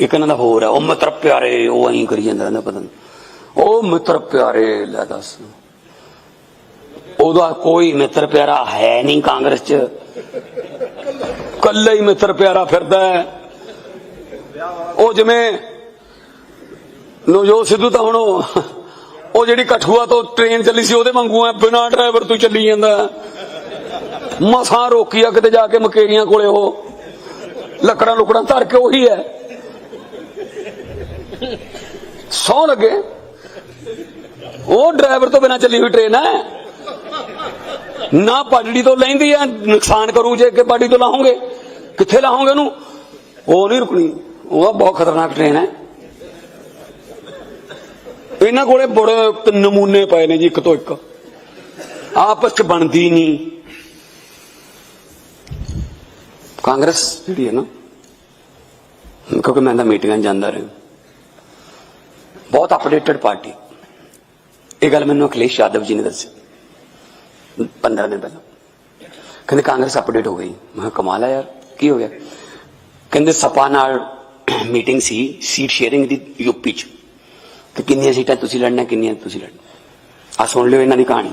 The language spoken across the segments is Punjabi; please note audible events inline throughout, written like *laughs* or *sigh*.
ਇੱਕ ਇਹਨਾਂ ਦਾ ਹੋਰ ਹੈ, ਉਹ ਮਿੱਤਰ ਪਿਆਰੇ, ਉਹ ਐਂ ਕਰੀ ਜਾਂਦਾ ਰਹਿੰਦਾ ਪਤਾ ਨਹੀਂ ਉਹ ਮਿੱਤਰ ਪਿਆਰੇ, ਲੈ ਦੱਸ। ਉਹਦਾ ਕੋਈ ਮਿੱਤਰ ਪਿਆਰਾ ਹੈ ਨਹੀਂ ਕਾਂਗਰਸ 'ਚ। ਕੱਲਾ ਹੀ ਮਿੱਤਰ ਪਿਆਰਾ ਫਿਰਦਾ ਹੈ। ਉਹ ਜਿਵੇਂ ਨਵਜੋਤ ਸਿੱਧੂ ਤਾਂ ਹੁਣ ਉਹ ਜਿਹੜੀ ਕਠੂਆ ਤੋਂ ਟ੍ਰੇਨ ਚੱਲੀ ਸੀ, ਉਹਦੇ ਵਾਂਗੂ ਆ ਬਿਨਾਂ ਡਰਾਈਵਰ ਤੋਂ ਚੱਲੀ ਜਾਂਦਾ ਮਸਾਂ ਰੋਕੀ ਆ ਕਿਤੇ ਜਾ ਕੇ ਮਕੇਰੀਆਂ ਕੋਲੇ ਉਹ। ਲੱਕੜਾਂ ਲੁਕੜਾਂ ਧਰ ਕੇ ਉਹੀ ਹੈ। ਸੌ ਲੱਗੇ। ਉਹ ਡਰਾਈਵਰ ਤੋਂ ਬਿਨਾਂ ਚੱਲੀ ਹੋਈ ਟ੍ਰੇਨ ਹੈ। ਨਾ ਪਟੜੀ ਤੋਂ ਲੈਂਦੀ ਹੈ, ਨੁਕਸਾਨ ਕਰੂ ਜੇ ਕਿ ਪਟੜੀ ਤੋਂ ਲਾਹੋਗੇ। ਕਿੱਥੇ ਲਾਹੋਗੇ ਉਹਨੂੰ? ਉਹ ਨਹੀਂ ਰੁਕਣੀ। ਉਹ ਬਹੁਤ ਖਤਰਨਾਕ ਟ੍ਰੇਨ ਹੈ। ਇਹਨਾਂ ਕੋਲੇ ਬੜੇ ਨਮੂਨੇ ਪਏ ਨੇ ਜੀ, ਇੱਕ ਤੋਂ ਇੱਕ। ਆਪਸ ਚ ਬਣਦੀ ਨਹੀਂ। ਕਾਂਗਰਸ ਜਿਹੜੀ ਹੈ ਨਾ, ਕਿਉਂਕਿ ਮੈਂ ਤਾਂ ਮੀਟਿੰਗਾਂ 'ਚ ਜਾਂਦਾ ਰਿਹਾ। ਬਹੁਤ ਅਪਡੇਟਡ ਪਾਰਟੀ ਇਹ ਗੱਲ ਮੈਨੂੰ ਅਖਿਲੇਸ਼ ਯਾਦਵ ਜੀ ਨੇ ਦੱਸੀ 15 ਦਿਨ ਪਹਿਲਾਂ ਕਹਿੰਦੇ ਕਾਂਗਰਸ ਅਪਡੇਟ ਹੋ ਗਈ ਮੈਂ ਕਿਹਾ ਕਮਾਲ ਹੈ ਯਾਰ ਕੀ ਹੋ ਗਿਆ ਕਹਿੰਦੇ ਸਪਾ ਨਾਲ ਮੀਟਿੰਗ ਸੀ ਸੀਟ ਸ਼ੇਅਰਿੰਗ ਦੀ ਯੂਪੀ ਚ ਕਿ ਕਿੰਨੀਆਂ ਸੀਟਾਂ ਤੁਸੀਂ ਲੜਨਾ ਕਿੰਨੀਆਂ ਤੁਸੀਂ ਲੜਨਾ ਆ ਸੁਣ ਲਿਓ ਇਹਨਾਂ ਦੀ ਕਹਾਣੀ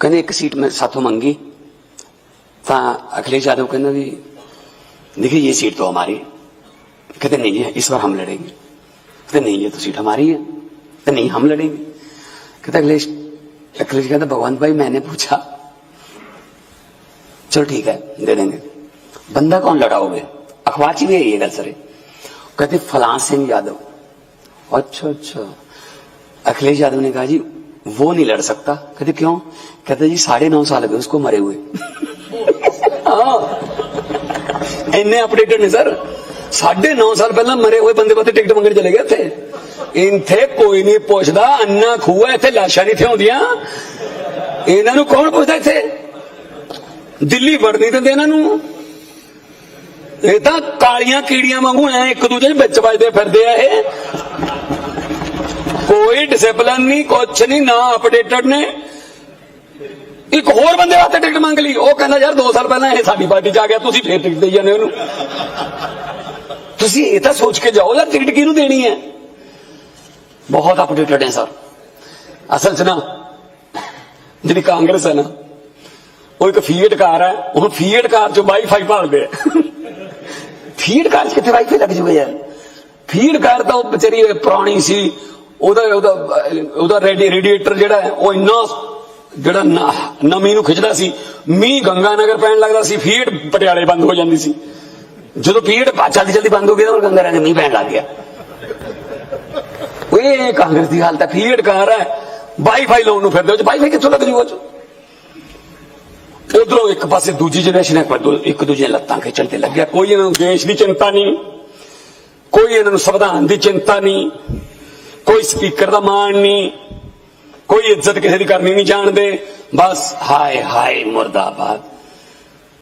ਕਹਿੰਦੇ ਇੱਕ ਸੀਟ ਮੈਂ ਸਾਥੋਂ ਮੰਗੀ ਤਾਂ अखिलेश यादव कहना भी देखिए ये सीट तो हमारी है कहते, नहीं ये इस बार हम लड़ेंगे। कहते, नहीं है तो सीट हमारी है। कहते, नहीं, हम लड़ेंगे। कहते, अखिलेश अखिलेश कहते, भगवान भाई, मैंने पूछा। चलो ठीक है, दे देंगे। बंदा कौन लड़ाओगे अखबार ची भी है गल कहते, फला सिंह यादव। अच्छा अच्छा। अखिलेश यादव ने कहा, जी, वो नहीं लड़ सकता। कहते, क्यों? कहते, जी, साढ़े नौ साल हो उसको मरे हुए। *laughs* हाँ। इतने अपडेटेड ने सर। ਸਾਢੇ 9.5 ਸਾਲ ਪਹਿਲਾਂ ਮਰੇ ਹੋਏ ਬੰਦੇ ਵਾਸਤੇ ਟਿਕਟ ਮੰਗਣ ਚਲੇ ਗਏ ਇੱਥੇ। ਇੱਥੇ ਕੋਈ ਨਹੀਂ ਪੁੱਛਦਾ, ਅੰਨਾ ਖੂਆ, ਇੱਥੇ ਲਾਸ਼ਾਂ ਨਹੀਂ ਥਿਆਉਂਦੀਆਂ ਇਹਨਾਂ ਨੂੰ ਕੌਣ ਪੁੱਛਦਾ ਇੱਥੇ? ਦਿੱਲੀ ਵੜ ਨਹੀਂ ਦਿੰਦੇ ਇਹਨਾਂ ਨੂੰ। ਇਹ ਤਾਂ ਕਾਲੀਆਂ ਕੀੜੀਆਂ ਵਾਂਗੂ ਐ ਇੱਕ ਦੂਜੇ ਦੇ ਵਿੱਚ ਵੱਜਦੇ ਫਿਰਦੇ ਆ ਇਹ। ਕੋਈ ਡਿਸਪਲਿਨ ਨਹੀਂ, ਕੁਛ ਨਹੀਂ, ਨਾ ਅਪਡੇਟਡ ਨੇ। ਇੱਕ ਹੋਰ ਬੰਦੇ ਵਾਸਤੇ ਟਿਕਟ ਮੰਗ ਲਈ। ਉਹ ਕਹਿੰਦਾ, ਯਾਰ 2 ਸਾਲ ਪਹਿਲਾਂ ਇਹ ਸਾਡੀ ਪਾਰਟੀ ਚ ਆ ਗਿਆ, ਤੁਸੀਂ ਫੇਰ ਟਿਕਟ ਦੇਈ ਜਾਂਦੇ ਉਹਨੂੰ। ਤੁਸੀਂ ਇਹ ਤਾਂ ਸੋਚ ਕੇ ਜਾਓ, ਯਾਰ ਟਿਕਟ ਕਿਹਨੂੰ ਦੇਣੀ ਹੈ? ਬਹੁਤ ਅਪਡੇਟਡ ਹੈ ਸਰ। ਅਸਲ 'ਚ ਨਾ, ਜਿਹੜੀ ਕਾਂਗਰਸ ਹੈ ਨਾ, ਉਹ ਇੱਕ ਫੀਟ ਕਾਰ ਹੈ, ਉਹ ਫੀਟ ਕਾਰ 'ਚ ਵਾਈਫਾਈ ਭਾਲਦੇ ਆ। ਫੀਟ ਕਾਰ 'ਚ ਕਿੱਥੇ ਵਾਈਫਾਈ ਲੱਗ ਜੂਗਾ ਯਾਰ? ਫੀਡ ਕਾਰ ਤਾਂ ਉਹ ਵਿਚਾਰੀ ਪੁਰਾਣੀ ਸੀ, ਉਹਦਾ ਉਹਦਾ ਉਹਦਾ ਰੇਡੀਏਟਰ ਜਿਹੜਾ ਉਹ ਇੰਨਾ ਜਿਹੜਾ ਨਮੀ ਨੂੰ ਖਿੱਚਦਾ ਸੀ, ਮੀਂਹ ਗੰਗਾ ਨਗਰ ਪੈਣ ਲੱਗਦਾ ਸੀ ਫੀਡ ਪਟਿਆਲੇ ਬੰਦ ਹੋ ਜਾਂਦੀ ਸੀ। ਜਦੋਂ ਫੀਡ ਜਲਦੀ ਜਲਦੀ ਬੰਦ ਹੋ ਗਈ, ਤਾਂ ਗੰਗਾ ਨਗਰ ਮੀਂਹ ਪੈਣ ਲੱਗ ਗਿਆ। ਓਏ, ਕਾਂਗਰਸ ਦੀ ਹਾਲਤ ਹੈ ਫੀਡ ਕਾਰ ਹੈ। ਵਾਈਫਾਈ ਲਾਉਣ ਨੂੰ ਫਿਰਦੇ ਹੋ ਵਾਈਫਾਈ ਕਿੱਥੋਂ ਲੱਗ ਜੂਗਾ ਉਧਰੋਂ ਇੱਕ ਪਾਸੇ ਦੂਜੀ ਜਨਰੇਸ਼ਨ ਹੈ, ਇੱਕ ਦੂਜੇ ਲੱਤਾਂ ਖਿੱਚਣ ਤੇ ਲੱਗਿਆ। ਕੋਈ ਇਹਨਾਂ ਨੂੰ ਦੇਸ਼ ਦੀ ਚਿੰਤਾ ਨਹੀਂ। ਕੋਈ ਇਹਨਾਂ ਨੂੰ ਸੰਵਿਧਾਨ ਦੀ ਚਿੰਤਾ ਨਹੀਂ। ਕੋਈ ਸਪੀਕਰ ਦਾ ਮਾਣ ਨਹੀਂ। ਕੋਈ ਇੱਜ਼ਤ ਕਿਸੇ ਦੀ ਕਰਨੀ ਨਹੀਂ ਜਾਣਦੇ। ਬਸ ਹਾਏ ਹਾਏ ਮੁਰਦਾਬਾਦ।